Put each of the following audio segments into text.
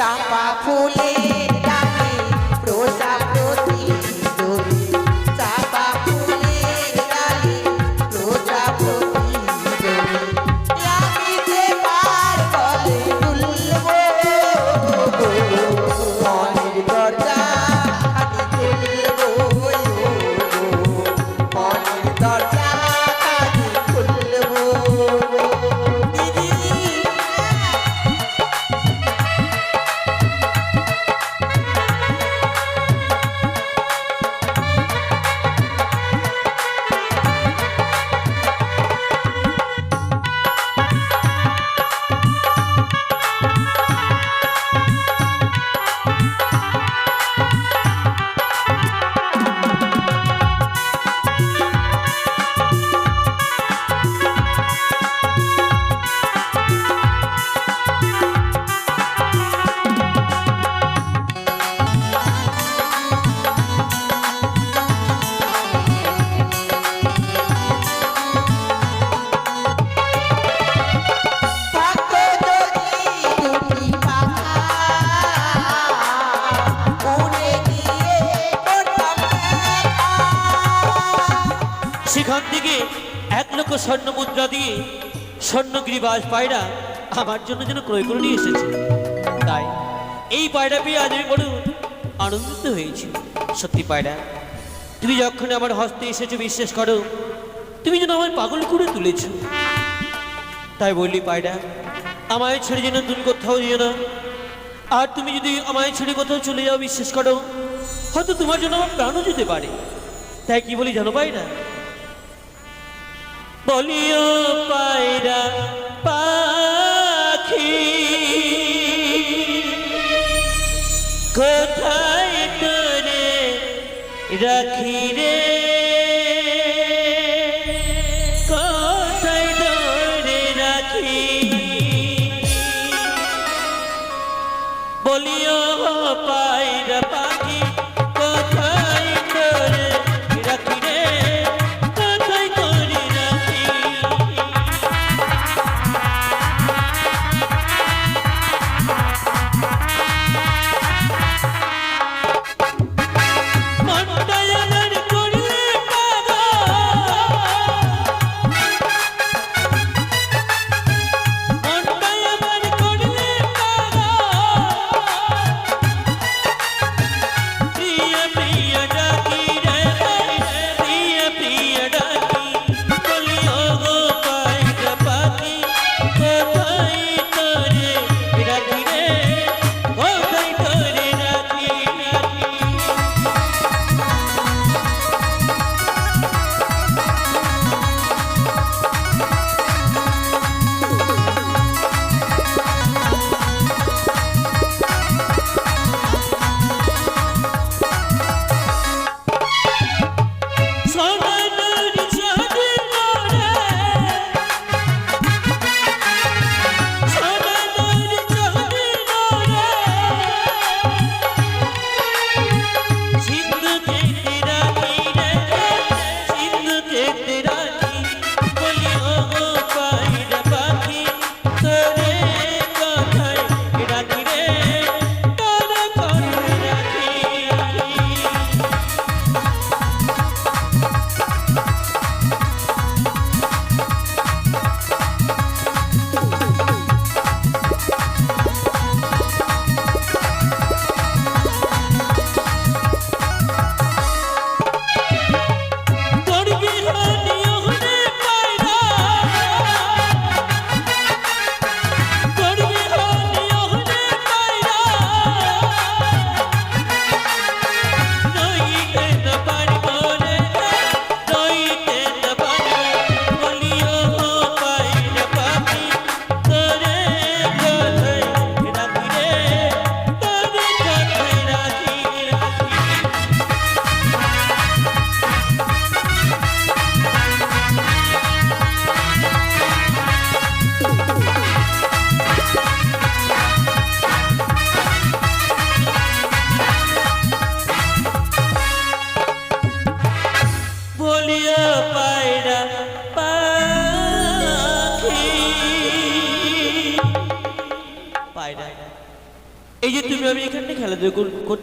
চাপা ফুলের স্বর্ণগিরি বাস পায়রা আমার জন্য যেন ক্রয় করে নিয়ে এসেছে। তাই এই পায়রা পেয়ে আজ আমি বড় আনন্দিত হয়েছি। সত্যি পায়রা, তুমি যখন আমার হস্তে এসেছ, বিশ্বাস করো, তুমি যেন আমায় পাগল করে তুলেছ। তাই বললি পায়রা, আমায় ছেড়ে যেন তুমি কোথাও যেও না। আর তুমি যদি আমায় ছেড়ে কোথাও চলে যাও, বিশ্বাস করো, হয়তো তোমার জন্য আমার প্রাণও যেতে পারে। তাই কি বলি জানো পায়রা বলিও পায়রা পাখি। কোথায় তোরে রাখি রে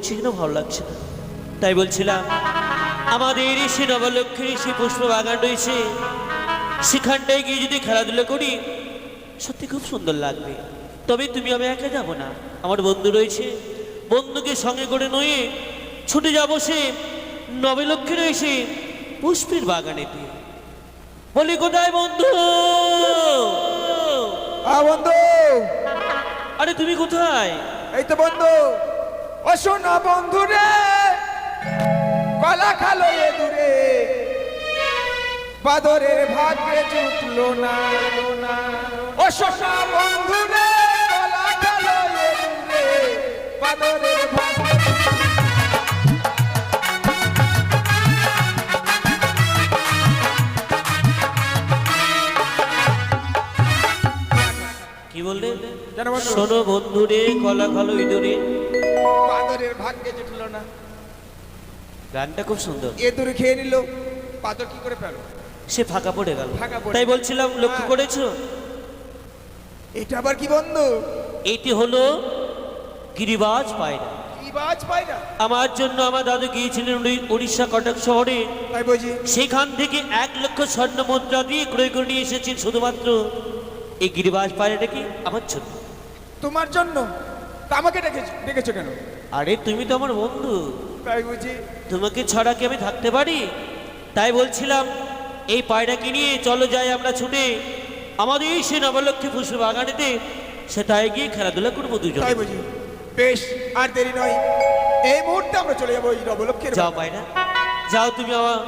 কর- করছি না ভালো লাগছে না। তাই বলছিলাম আমাদের সে নবলক্ষ্মী সে পুষ্প বাগান রয়েছে সেখানটায় গিয়ে যদি খেলাধুলা করি সত্যি খুব সুন্দর লাগবে। তবে তুমি আমি একা যাব না। আমার বন্ধু রয়েছে বন্ধুকে সঙ্গে করে নয়ে ছুটে যাব সে নবলক্ষ্মী রয়েছে পুষ্পের বাগানেতে বলি কোথায় বন্ধু? বন্ধু। আরে তুমি কোথায়? এই তো বন্ধু। ও শোনো বন্ধু রে কলা খালো এ দূরে। বাদরের ভাগ্যে জুটলো না। ও শোনো বন্ধু রে কলা খালো এ দূরে। বাদরের কি বললে? শোনো বন্ধুরে কলা খালো ইঁদুরে। বাদরের ভাগ্যে জুটলো না। গানটা খুব সুন্দর। এ দূরে খেয়ে নিল বাদর কি করে পেল? সে ফাঁকা পড়ে গেল। তাই বলছিলাম লক্ষ্য হ্যাঁ। করেছ? এটা আবার কি বন্ধু? এটি হলো গিরিবাজ পায়রা। আমার জন্য আমার দাদু গিয়েছিলেন উড়ি- উড়িষ্যা কটক শহরে। সেখান থেকে এক লক্ষ স্বর্ণ মুদ্রা দিয়ে ক্রয় করে নিয়ে এসেছেন শুধুমাত্র এই গিরিবাস গিরিবাজ পায়রাটাকে আমার জন্য। তোমার জন্য? তা আমাকে ডেকেছো ডেকেছো কেন? আরে তুমি তো আমার বন্ধু। তাই বুঝি? তোমাকে ছাড়া কি আমি থাকতে পারি? তাই বলছিলাম এই পায়রাকে নিয়ে চলো যাই আমরা ছুটে। আমাদের এই সে নবলক্ষ্মী পুষ্প বাগানেতে সেটাই গিয়ে খেলাধুলা করব দুজন। তাই বুঝি? বেশ আর দেরি নয়। এই মুহূর্তে আমরা চলে যাব ওই নবলক্ষের যাও পায়রা। যাও তুমি আমার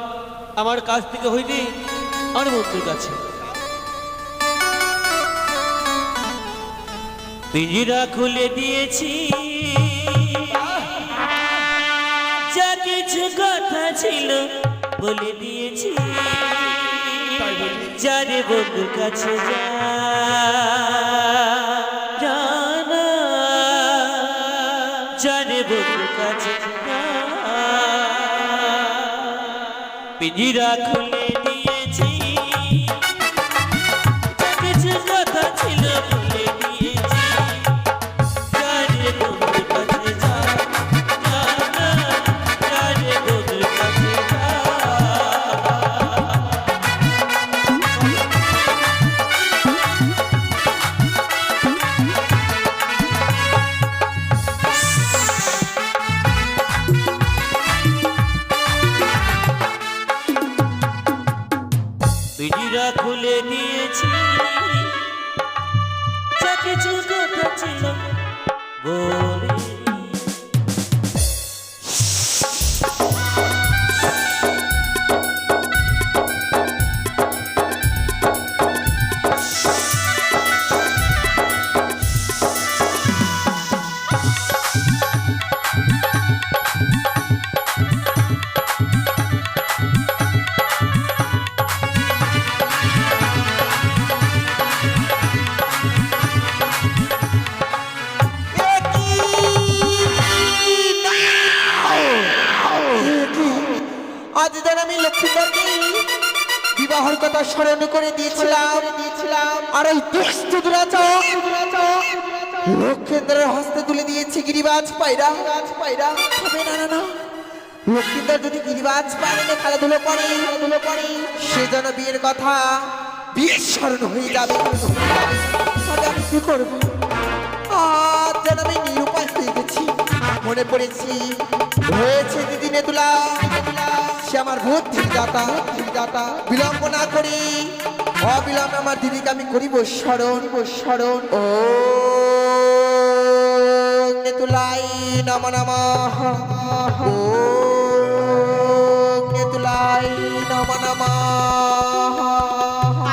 আমার কাছ থেকে হইলে আমার বন্ধুর কাছে পিঞ্জিরা খুলে দিয়েছি। যা কিছু কথা ছিল বলে দিয়েছি। যারে বন্ধুর কাছে যা জানা যারে কাছে পিঞ্জিরা খুলে দিয়েছি। যা কিছু কথা ছিল বলে দিয়েছি গিরিবাজ, পায়রা। পায়রা। হবে না না না। লক্ষ্মীন্দর যদি গিরিবাজ পায়রা খেলাধুলো করে খেলাধুলো করে, সে যেন বিয়ের কথা বিয়ের স্মরণ হয়ে যাবে। তবে আমি কি করব? আজ যেন আমি নিরুপায় হয়ে গেছি। মনে পড়েছি, হয়েছে দিদি নেতুলা সে আমার বুদ্ধির দাতা দাতা বিলম্ব না করি, অবিলম্বে আমার দিদিকে আমি করিব স্মরণ স্মরণ। ও নেতুলাই নম নম ও নেতুলাই নম নম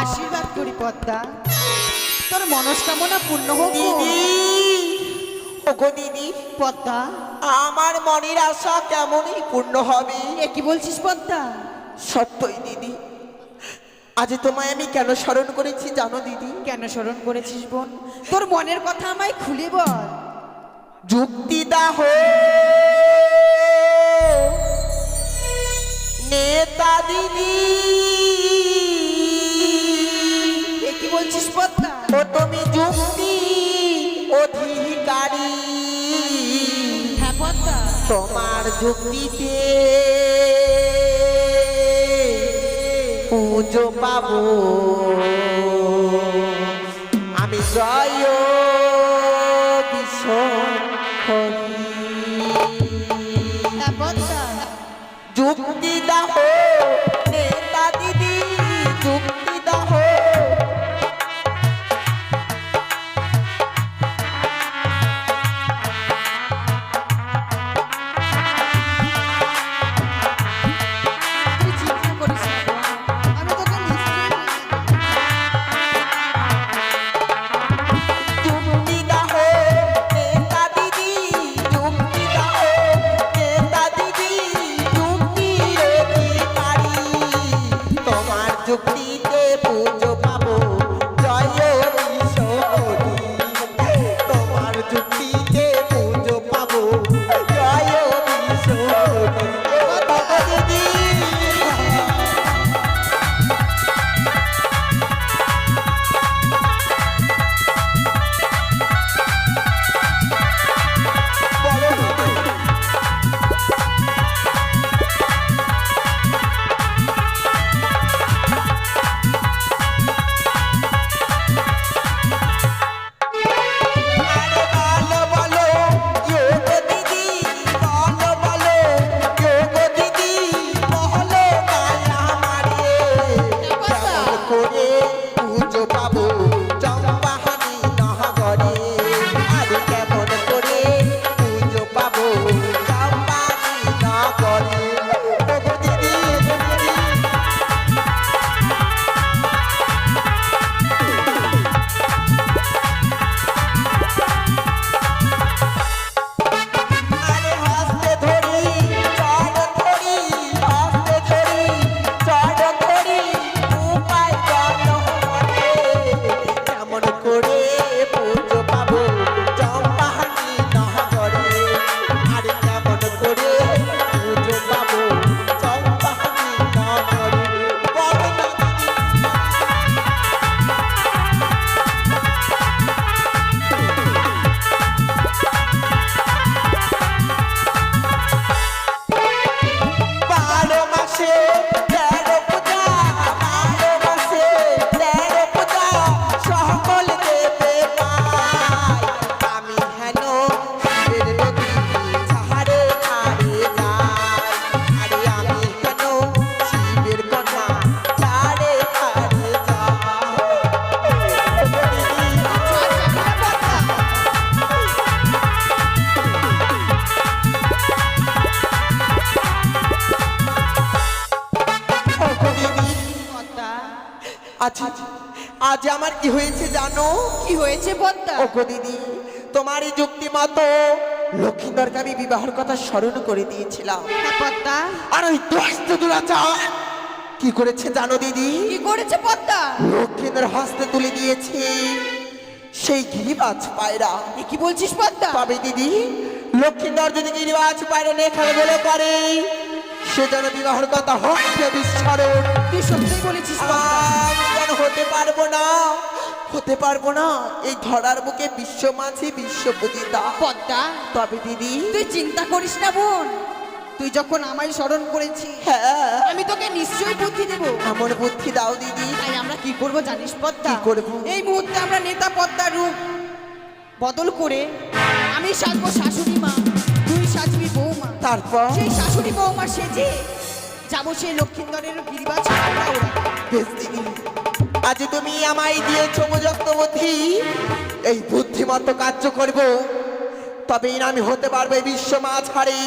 আশীর্বাদ করি পদ্মা। তোর মনস্কামনা পূর্ণ হোক। দিদি ওগো দিদি পদ্মা। আমার মনের আশা কেমনই পূর্ণ হবে? এ কি বলছিস পদ্মা? সত্যই দিদি আজ তোমায় আমি কেন স্মরণ করেছি জানো দিদি? কেন স্মরণ করেছিস বোন? তোর মনের কথা আমায় খুলে বল। যুক্তি দাহ। নেতা দিদি। কি বলছিস ও তুমি যুক্তি অধিকারী। পদ্মা। তোমার যুক্তিতে পুজো পাবো। আমি জয় যুক্তি দাহ জানো? কি হয়েছে পদ্মা? ওগো দিদি তোমার এই যুক্তি মতো লক্ষ্মীন্দরকে আমি বিবাহের কথা স্মরণ করে দিয়েছিলাম। হ্যাঁ পদ্মা। আর ওই দোস্ত দুরাচার কি করেছে জানো দিদি? কি করেছে পদ্মা? লক্ষ্মীন্দর হস্তে তুলে দিয়েছে সেই গিরিবাজ পায়রা। এ কি বলছিস পদ্মা? তবে দিদি লক্ষ্মীন্দর যদি গিরিবাজ পায়রা নিয়ে খেলাধুলো করে সে যেন বিবাহের কথা হচ্ছে বিস্মরণ। তুই সত্যি বলেছিস আমি যেন হতে পারব না। হতে পারব না। এই ধরার বুকে বিশ্ব মাঝি বিশ্বপতিতা পদ্মা তবে দিদি। তুই চিন্তা করিস না বোন। তুই যখন আমায় স্মরণ করেছিস হ্যাঁ। আমি তোকে নিশ্চয়ই বুদ্ধি দেব। এমন বুদ্ধি দাও দিদি। তাই আমরা কি করব জানিস পদ্মা? কি করব? এই মুহূর্তে আমরা নেতা পদ্মার রূপ বদল করে আমি সাজবো শাশুড়ি মা তুই সাজবি বৌমা। তারপর? সেই শাশুড়ি বৌমা সেজে যাব সেই লক্ষিন্দরের গিরিবাজ আমরা বেশ দিদি। আজ তুমি আমায় দিয়েছ মুজক্তবুদ্ধি এই বুদ্ধিমত্ত কার্য করব। তবে না আমি হতে পারব বিশ্ব বিশ্ব হারি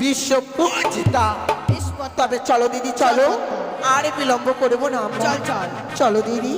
বিশ্ব পূজিতা তবে চলো দিদি চলো। আর বিলম্ব করব না চল, চল। চলো দিদি।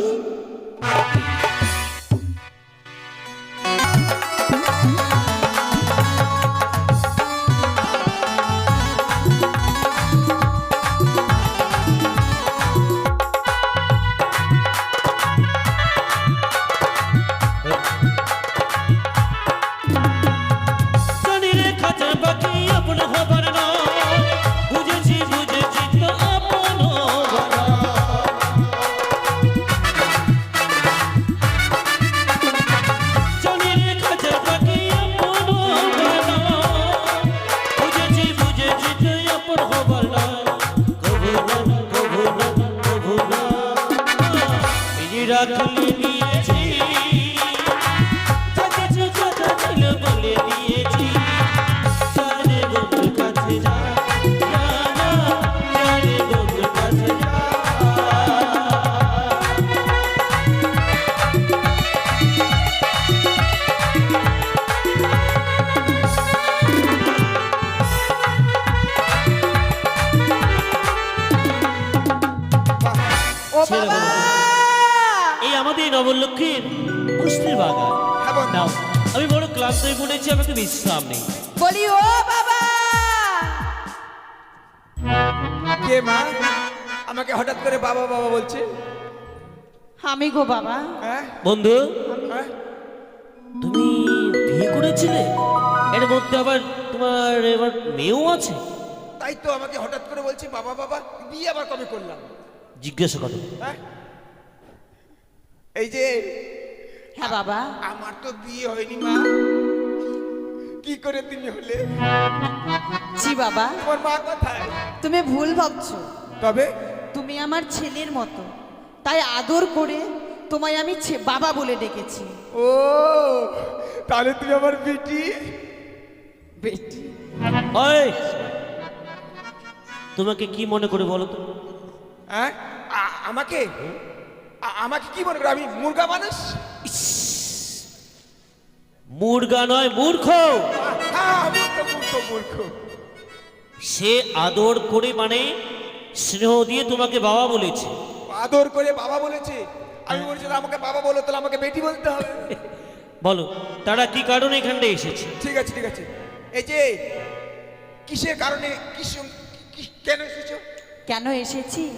কে মা? আমাকে হঠাৎ করে বাবা বাবা বলছে। আমি গো বাবা। হ্যাঁ? বন্ধু হ্যাঁ? তুমি বিয়ে করেছিলে? এর মধ্যে আবার তোমার এবার মেয়েও আছে? তাই তো আমাকে হঠাৎ করে বলছে বাবা বাবা বিয়ে আবার কবে করলাম? জিজ্ঞাসা করো। হ্যাঁ? এই যে হ্যাঁ বাবা। আমার তো বিয়ে হয়নি মা। কি করে তুমি হলে? জি বাবা। তোমার মা কোথায়? তুমি ভুল ভাবছ। তবে? তুমি আমার ছেলের মতো। তাই আদর করে তোমায় আমি ছে- বাবা বলে ডেকেছি। ও তাহলে তুমি আমার বেটি? বেটি। ওই তোমাকে কি মনে করে বলো তো? হ্যাঁ? আ- আমাকে? আ- আমাকে কি মনে করো? আমি মুরগা মানুষ? মুরগা নয় মূর্খ। হ্যাঁ মূর্খ মূর্খ মূর্খ সে আদর করে মানে স্নেহ দিয়ে তোমাকে বাবা বলেছে। আদর করে বাবা বলেছে। আমি বলছি আমাকে বাবা বলো তাহলে আমাকে বেটি বলতে হবে। বলো তারা কি কারণে এখানটা এসেছে? ঠিক আছে ঠিক আছে। এই যে কিসের কারণে কিস- কি- কেন এসেছ? কেন এসেছি?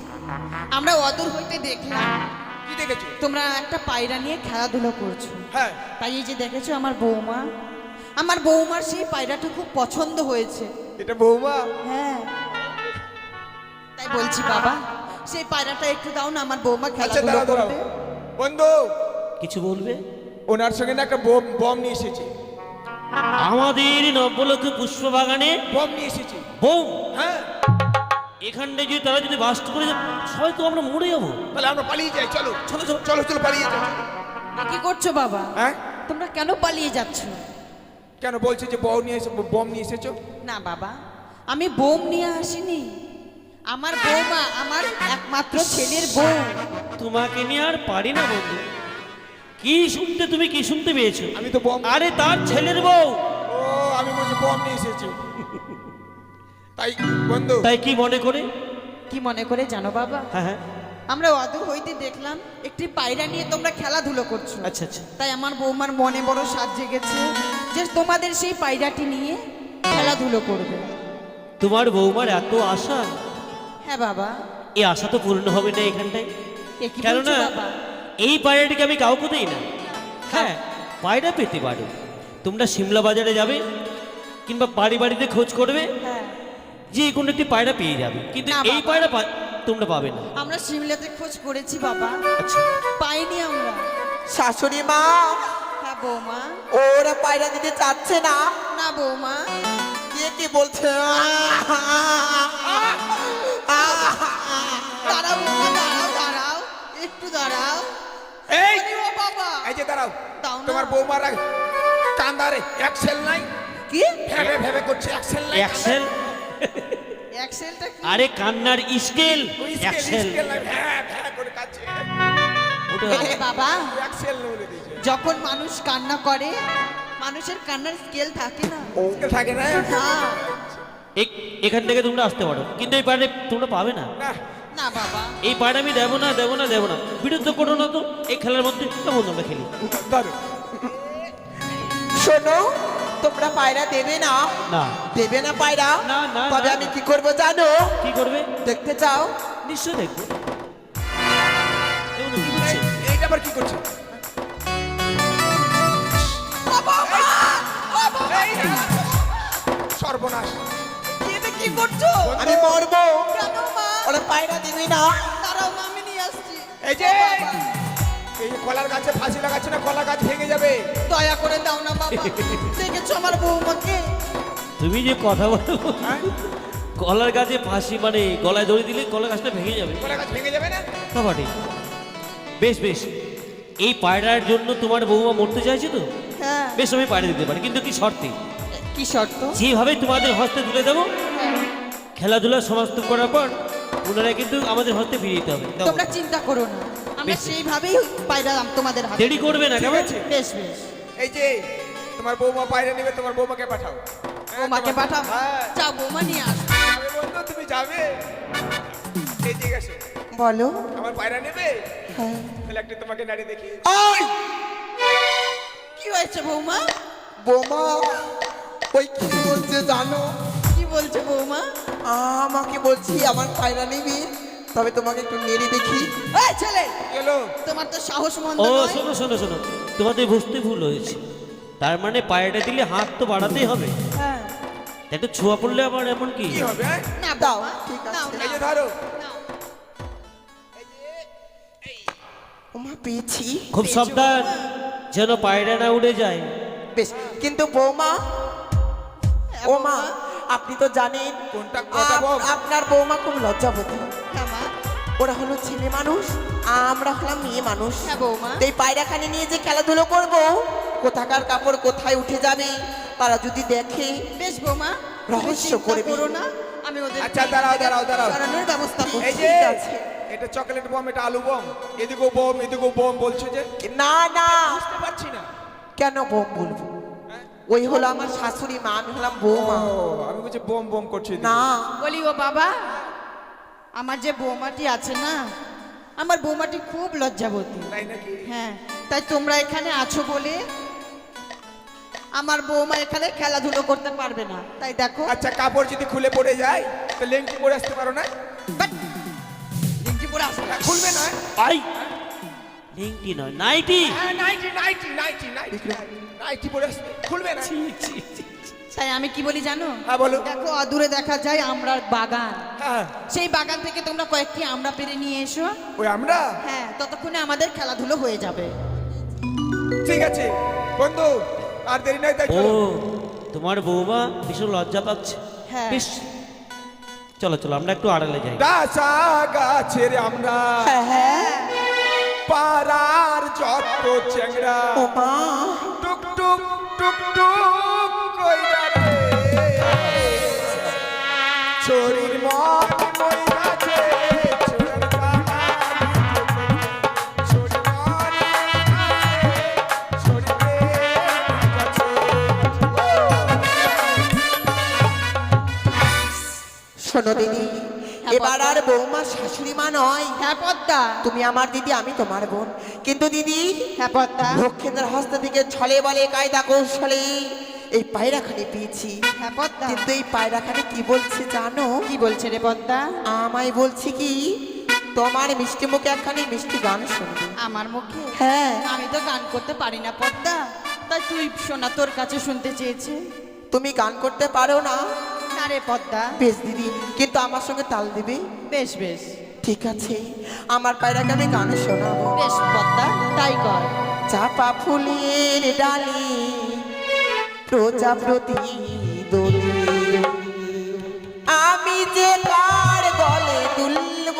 আমরা অদূর হইতে দেখলাম। দেখেছ? তোমরা একটা পায়রা নিয়ে খেলাধুলো করছ। হ্যাঁ। তাই এই যে দেখেছ আমার বৌমা? আমার বৌমার সেই পায়রাটা খুব পছন্দ হয়েছে। এটা বৌমা? হ্যাঁ। তাই বলছি বাবা সেই পায়রাটা একটু দাও না আমার বৌমা আচ্ছা খেলাধুলো করবে। বন্ধু! কিছু বলবে? ওনার সঙ্গে না একটা বম বম নিয়ে এসেছে। আমাদের নবলক্ষ পুষ্প বাগানে বম নিয়ে এসেছে। বোম? হ্যাঁ। এখানটায় যদি তারা যদি বাস্ট করে সবাই তো আমরা মরে যাব। তাহলে আমরা পালিয়ে যাই চলো। চলো চলো। চলো চলো পালিয়ে যাই। কি করছ বাবা? হ্যাঁ? তোমরা কেন পালিয়ে যাচ্ছ? কেন বলছে যে বউ নিয়ে এসে বম নিয়ে এসেছ? না বাবা আমি বোম নিয়ে আসিনি। আমার বৌমা আমার একমাত্র ছেলের বউ। তোমাকে নিয়ে আর পারি না বন্ধু। কি শুনতে তুমি কি শুনতে পেয়েছ? আমি তো বম আরে তার ছেলের বউ। ও আমি বলছি বম নিয়ে এসেছি। তাই বন্ধু। তাই কি মনে করে? কি মনে করে জানো বাবা? হ্যাঁ হ্যাঁ। আমরা অদূর হইতে দেখলাম একটি পায়রা নিয়ে তোমরা খেলাধুলো করছ। আচ্ছা আচ্ছা। তাই আমার বৌমার মনে বড় সাজ জেগেছে যে তোমাদের সেই পায়রাটি নিয়ে খেলাধুলো করবে। তোমার বৌমার এত আশা? হ্যাঁ বাবা। এই আশা তো পূর্ণ হবে না এখানটায়। এ কেননা এই পায়রাটিকে আমি কাউকে দিই না। হ্যাঁ পায়রা পেতে পারো। তোমরা সিমলা বাজারে যাবে কিংবা বাড়ি বাড়িতে খোঁজ করবে। হ্যাঁ। যে কোনো একটি পায়রা পেয়ে যাবে। কিন্তু এই পায়রা তোমরা পাবে না। আমরা সিমলাতে খোঁজ করেছি বাবা। আচ্ছা পাইনি আমরা। শাশুড়ি মা হ্যাঁ বৌমা। ওরা পায়রা দিতে চাচ্ছে না। না বৌমা। কে কি বলছে? দাঁড়াও বৌমা দাঁড়াও দাঁড়াও। একটু দাঁড়াও। এই! ও বাবা। এই যে দাঁড়াও। তোমার বৌমার কান্দারে এক্সেল নাই? কি? ভেবে ভেবে করছে এক্সেল নাই? কি আরে কান্নার স্কেল ওটা আরে বাবা যখন মানুষ কান্না করে মানুষের কান্নার স্কেল থাকে না? থাকে না? না এখান থেকে তোমরা আসতে পারো। কিন্তু এই পায়রা তোমরা পাবে না। না। না বাবা। এই পায়রা আমি দেবো না দেবো না দেবো না। বিরুদ্ধ করো না তো। এই খেলার মধ্যে কেমন আমরা খেলি। শোনো তোমরা পায়রা দেবে না। না। দেবে না পায়রা? না, না, তবে আমি কি করব জানো? কি করবে? দেখতে চাও? নিশ্চয় দেখব। এইটা আবার কি করছে? সর্বনাশ। কি করছ? আমি মরবো। কেন ওরা পায়রা দিবি না। দাঁড়াও আমি নিয়ে আসছি। এই যে। এই কলার গাছে ফাঁসি লাগাচ্ছে না কলা গাছ ভেঙে যাবে। দয়া করে দাও না বাবা দেখেছ আমার বৌমাকে? তুমি যে কথা বলো হ্যাঁ? কলার গাছে ফাঁসি মানে গলায় দড়ি দিলে কলা গাছটা ভেঙে যাবে। কলা গাছ ভেঙে যাবে না? কাবাডি বেশ বেশ। এই পায়রার জন্য তোমার বৌমা মরতে চাইছে তো? হ্যাঁ। বেশ আমি পায়রা দিতে পারি কিন্তু কি শর্তে? কি শর্ত? যেভাবে তোমাদের হস্তে তুলে দেবো খেলাধুলা সমাপ্ত করার পর ওনারা কিন্তু আমাদের হস্তে ফিরিয়ে দিতে হবে। তোমরা চিন্তা করো না। আমরা বেশ। সেইভাবেই পায়রা তোমাদের হাতে। দেরি করবে না ঠিক কেমন? বেশ বেশ। এই যে তোমার বৌমা বাইরে নেবে তোমার বৌমাকে পাঠাও। হ্যাঁ, বৌমাকে পাঠাবো হ্যাঁ। যাও বৌমা নিয়ে আসো। বন্ধু তুমি যাবে? এই যে গেছো বলো। আমার পায়রা নেবে? হ্যাঁ। তাহলে একটা তোমাকে নাড়ি দেখি কি হয়েছে বৌমা? বোমা ওই কি বলছে জানো? কি বলছে বৌমা? আমাকে বলছি আমার পায়রা নিবি? তবে তোমাকে একটু নেড়ে দেখি এই ছেলে গেলো তোমার তো সাহস মন্দ ও নয় শোনো শোনো শোনো তোমাদের বুঝতে ভুল হয়েছে তার মানে পায়েটা দিলে হাত তো বাড়াতেই হবে হ্যাঁ একটা ছোঁয়া পড়লে আবার এমন কি কি হবে হ্যাঁ? না দাও, ঠিক আছে। নাও, এই যে নাও, ধরো নাও। ওমা পেয়েছি খুব সাবধান যেন পায়রা না উড়ে যায় বেশ কিন্তু বৌমা হ্যাঁ, ও বৌমা। মা আপনি তো জানেন কোনটা কথা আপ- বল? আপনার বৌমা খুব লজ্জাবতী। ওরা হলো ছেলে মানুষ আমরা হলাম মেয়ে মানুষ। হ্যাঁ, এই পায়রাখানে নিয়ে যে খেলাধুলো করব কোথাকার কাপড় কোথায় উঠে যাবে তারা যদি দেখে বেশ বৌমা রহস্য করে না আমি ওদের আচ্ছা, দাঁড়াও, দাঁড়াও, দাঁড়াও। ব্যবস্থা করছি ঠিক আছে। এটা চকলেট বম এটা আলু বম। এদিকেও বম এদিকেও বম বলছো যে না না। বুঝতে পারছি না। কেন বোম বলব? ওই হলো আমার শাশুড়ি মা আমি হলাম বৌমা। আমি বলছি বম বম করছি না। বলি ও বাবা আমার যে বৌমাটি আছে না আমার বৌমাটি খুব লজ্জাবতী। তাই নাকি? হ্যাঁ তাই তোমরা এখানে আছো বলে আমার বৌমা এখানে খেলাধুলো করতে পারবে না। তাই দেখো। আচ্ছা কাপড় যদি খুলে পড়ে যায় তো লেংটি পরে আসতে পারো না? লিংটি পরে আসো না। খুলবে না? আই লিংটি নয় নাইটি। হ্যাঁ nighty nighty nighty nighty nighty পরে আসবে। খুলবে না? তাই আমি কি বলি জানো? হ্যাঁ, বলো। দেখো অদূরে দেখা যায় আমরার বাগান। হ্যাঁ। সেই বাগান থেকে তোমরা কয়েকটি আমরা পেরে নিয়ে এসো। ওই আমরা? হ্যাঁ ততক্ষণে আমাদের খেলাধুলো হয়ে যাবে। ঠিক আছে। বন্ধু আর দেরি নয় তাই ও চলো তোমার বৌমা ভীষণ লজ্জা পাচ্ছে। হ্যাঁ। বেশ চলো চলো আমরা একটু আড়ালে যাই। দাসা গাছের আমরা। হ্যাঁ হ্যাঁ। পাড়ার যত চেংড়া টুক টুক টুক টুক মন চোরির শোনো দিদি এবার আর বৌমা শাশুড়ি মা নয়। হ্যাঁ পদ্মা। তুমি আমার দিদি আমি তোমার বোন। কিন্তু দিদি হ্যাঁ পদ্মা। লক্ষ্মীদের হস্ত থেকে ছলে বলে কায়দা কৌশলে এই পায়রাখানে পেয়েছি। হ্যাঁ পদ্মা। কিন্তু এই পায়রাখানে কি বলছে জানো? কি বলছে রে পদ্মা? আমায় বলছি কি তোমার মিষ্টি মুখে একখানি মিষ্টি গান শুনবে। আমার মুখে? হ্যাঁ। আমি তো গান করতে পারি না পদ্মা। তাই তুই শোনা তোর কাছে শুনতে চেয়েছে। তুমি গান করতে পারো না? না রে পদ্মা। বেশ দিদি কিন্তু আমার সঙ্গে তাল দিবে? বেশ বেশ। ঠিক আছে আমার পায়রাকে আমি গান শোনাবো। বেশ পদ্মা তাই কর। চাপা ফুলের ডালি প্রজাপতি দোলে আমি যে কার গলে তুলব?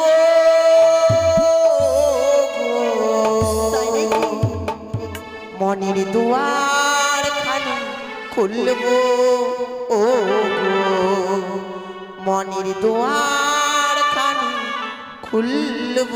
মনের দুয়ার খানি খুলব ও মনের দুয়ার খানি খুলব।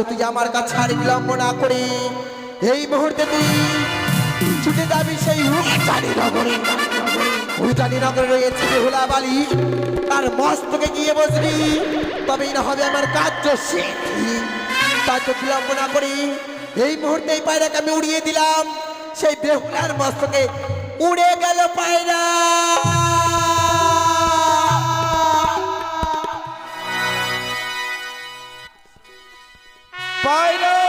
তো তুই আমার কাছে আর বিলম্ব না করে। এই মুহূর্তে তুই ছুটে যাবি সেই উজানি নগরে। উজানি নগরে রয়েছে বেহুলা বালি তার মস্তকে গিয়ে বসবি। তবেই না হবে আমার কার্য সিদ্ধি। তাই তো বিলম্ব না করি। এই মুহূর্তে এই পায়রাকে আমি উড়িয়ে দিলাম। সেই বেহুলার মস্তকে উড়ে গেল পায়রা। পায়রা